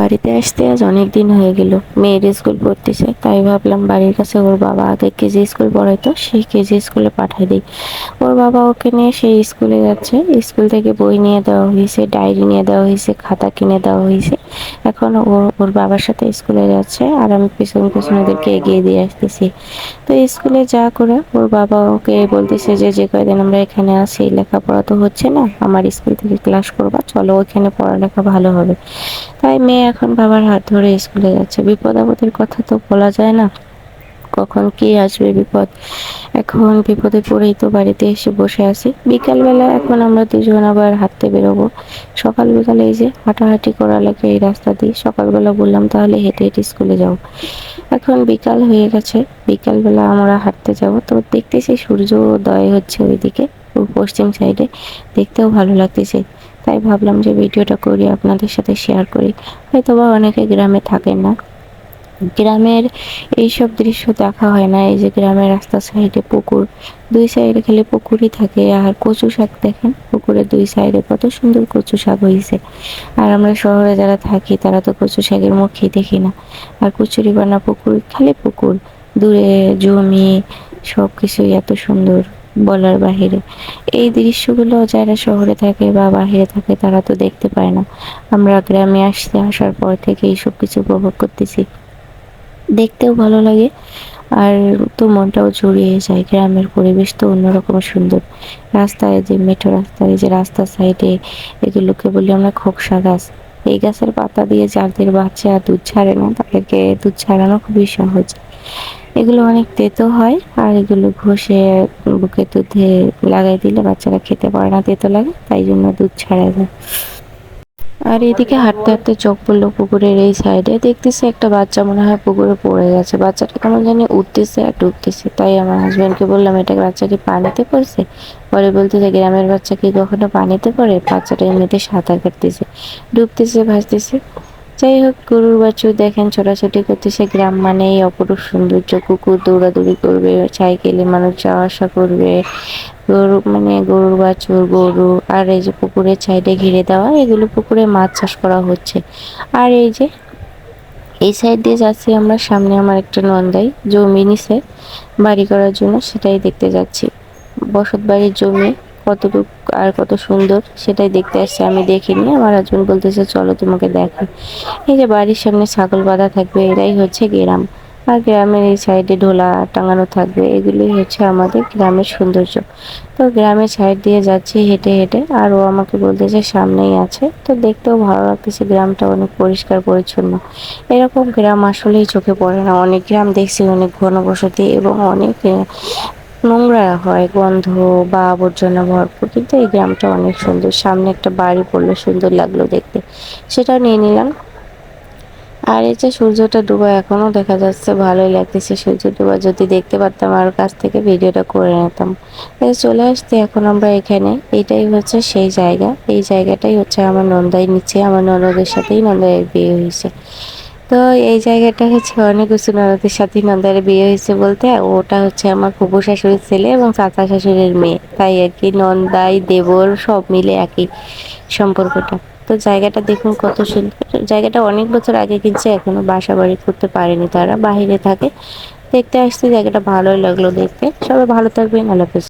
বাড়িতে আসতে আজ অনেক দিন হয়ে গেল। মেয়ের স্কুল পড়তেছে, তাই ভাবলাম বাড়ির কাছে ওর বাবা আগে কেজি স্কুল পড়াইতো সেই কেজি স্কুলে পাঠাই দিই। ওর বাবা ওকে নিয়ে সেই স্কুলে যাচ্ছে। স্কুল থেকে বই নিয়ে দেওয়া হয়েছে, ডায়েরি নিয়ে দেওয়া হয়েছে, খাতা কিনে দেওয়া হয়েছে। এখন ও, ওর বাবার সাথে স্কুলে যাচ্ছে আর আমি পিছন পিছন ওদেরকে এগিয়ে দিয়ে আসতেছি। তো স্কুলে যা করে, ওর বাবা ওকে বলতেছে যে যে কয়দিন আমরা এখানে আছি, লেখাপড়া তো হচ্ছে না, আমার স্কুল থেকে ক্লাস করবা, চলো ওখানে পড়ালেখা ভালো হবে। তাই মেয়ে এখন বাবার হাত ধরে স্কুলে যাচ্ছে। বিপদ আপদের কথা তো বলা যায় না। কখন কি আসবে বিপদ? এখন বিপদে পড়েই তো বাড়িতে এসে বসে আছি। বিকালবেলা এখন আমরা দুজন আবার হাঁটতে বেরোবো। সকাল বিকালে এই যে হাঁটাহাঁটি করা লাগে এই রাস্তা দিয়ে। সকালবেলা বললাম, তাহলে হেঁটে হেঁটে স্কুলে যাও। এখন বিকাল হয়ে গেছে। বিকালবেলা আমরা হাঁটতে যাব। তো দেখতেছি সূর্য উদয় হচ্ছে ওইদিকে, পশ্চিম সাইডে। দেখতেও ভালো লাগতেছে। তাই ভাবলাম যে ভিডিওটা করি, আপনাদের সাথে শেয়ার করি। হয়তো বা অনেকে গ্রামে থাকেন না। গ্রামের এইসব দৃশ্য দেখা হয় না, এই যে গ্রামের রাস্তার সাইডে পুকুর। দুই সাইডে খালি পুকুরই থাকে, আর কচু শাক দেখেন? পুকুরের দুই সাইডে কত সুন্দর কচু শাক হয়েছে আর আমরা শহরে যারা থাকি, তারা তো কচু শাকের মুখেই দেখি না। আর কচুরি বানা পুকুর, খালি পুকুর। দূরে জমি সব কিছুই এত সুন্দর। বলার বাহিরে। এই দৃশ্যগুলো যারা শহরে থাকে বা বাহিরে থাকে, তারা তো দেখতে পায় না। আমরা গ্রামে আসতে আসার পর থেকে এইসব কিছু উপভোগ করতেছি। দেখতেও ভালো লাগে আর তো মনটাও জড়িয়ে যায়। গ্রামের পরিবেশ তো অন্যরকম সুন্দর। রাস্তায় যে মেঠো রাস্তায় যে রাস্তার সাইডে এগুলোকে বলি আমরা খোকসা গাছ। এই গাছের পাতা দিয়ে যাদের বাচ্চা দুধ ছাড়ে না, তাদেরকে দুধ ছাড়ানো খুবই সহজ। এগুলো অনেক তেতো হয়, আর এগুলো ঘষে বুকে দুধে লাগাই দিলে বাচ্চারা খেতে পারে না, তেতো লাগে, তাই জন্য দুধ ছাড়া যায়। আর এদিকে হাঁটতে হাঁটতে চোখ পড়ল পুকুরের এই সাইডে, দেখতেছে একটা বাচ্চা মনে হয় পুকুরে পড়ে গেছে। বাচ্চাটা কেমন জানি উঠতেছে আর ডুবতেছে, তাই আমার হাজব্যান্ডকে বললাম, এটা বাচ্চা কি পানিতে পড়ছে? পরে বলতেছে, গ্রামের বাচ্চা কি কখনো পানিতে পড়ে? বাচ্চাটা এমনিতে সাঁতার কাটতেছে, ডুবতেছে, ভাসতেছে। যাই হোক, গরুর বাছুর দেখেন ছোটাছুটি করতেছে গ্রাম মানে এই অপরূপ সৌন্দর্য। কুকুর দৌড়াদৌড়ি করবে, সাইকেলে মানুষ যাওয়া আসা করবে। গরু মানে গরুর বাছুর, গরু, আর এই যে পুকুরের সাইডে ঘিরে দেওয়া, এগুলো পুকুরে মাছ চাষ করা হচ্ছে। আর এই যে, এই সাইড দিয়ে যাচ্ছি আমরা, সামনে আমার একটা নন্দাই, জমি নিছে, বাড়ি করার জন্য সেটাই দেখতে যাচ্ছি। বসত বাড়ির জমি কতটুক আর কত সুন্দর সেটাই দেখতে আসছে, আমি দেখিনি। আমার হাজবেন্ড বলতেছে, চলো তোমাকে দেখাই এই যে বাড়ির সামনে ছাগল বাঁধা থাকবে, এরাই হচ্ছে গ্রাম। আর গ্রামের এই সাইডে ঢোলা টাঙানো থাকবে, এগুলোই হচ্ছে আমাদের গ্রামের সৌন্দর্য। তো গ্রামের সাইড দিয়ে যাচ্ছি হেঁটে হেঁটে, আর ও আমাকে বলতেছে, সামনেই আছে। তো দেখতেও ভালো লাগতেছে, গ্রামটা অনেক পরিষ্কার, পরিচ্ছন্ন। এরকম গ্রাম আসলেই চোখে পড়ে না। অনেক গ্রাম দেখছি, অনেক ঘনবসতি এবং অনেক নোংরা হয়, গন্ধ বা আবর্জনা ভরপুর। কিন্তু এই গ্রামটা অনেক সুন্দর। সামনে একটা বাড়ি পড়ল, সুন্দর লাগল দেখতে। সেটাও নিয়ে নিলাম। আর এই যে সূর্যটা ডুবা এখনও দেখা যাচ্ছে, ভালোই লাগতেছে সূর্য ডুবা। যদি দেখতে পারতাম আর কাছ থেকে ভিডিওটা করে নিতাম। চলে আসতে এখন আমরা এখানে। এটাই হচ্ছে সেই জায়গা। এই জায়গাটাই হচ্ছে আমার নন্দাই নিচে। আমার ননদের সাথেই নন্দাইয়ের বিয়ে হয়েছে। তো এই জায়গাটা হচ্ছে অনেক উঁচু সাথে নন্দার বিয়ে হয়েছে বলতে, ওটা হচ্ছে আমার ফুপু শাশুড়ির ছেলে এবং চাচা শাশুড়ির মেয়ে। তাই আর কি নন্দাই দেবর সব মিলে একই সম্পর্কটা। তো জায়গাটা দেখুন কত সুন্দর। জায়গাটা অনেক বছর আগে কিনছে এখনও বাসা বাড়ি করতে পারেনি তারা বাহিরে থাকে। দেখতে আসতে জায়গাটা ভালোই লাগল দেখতে। সবাই ভালো থাকবেন, আল্লাহ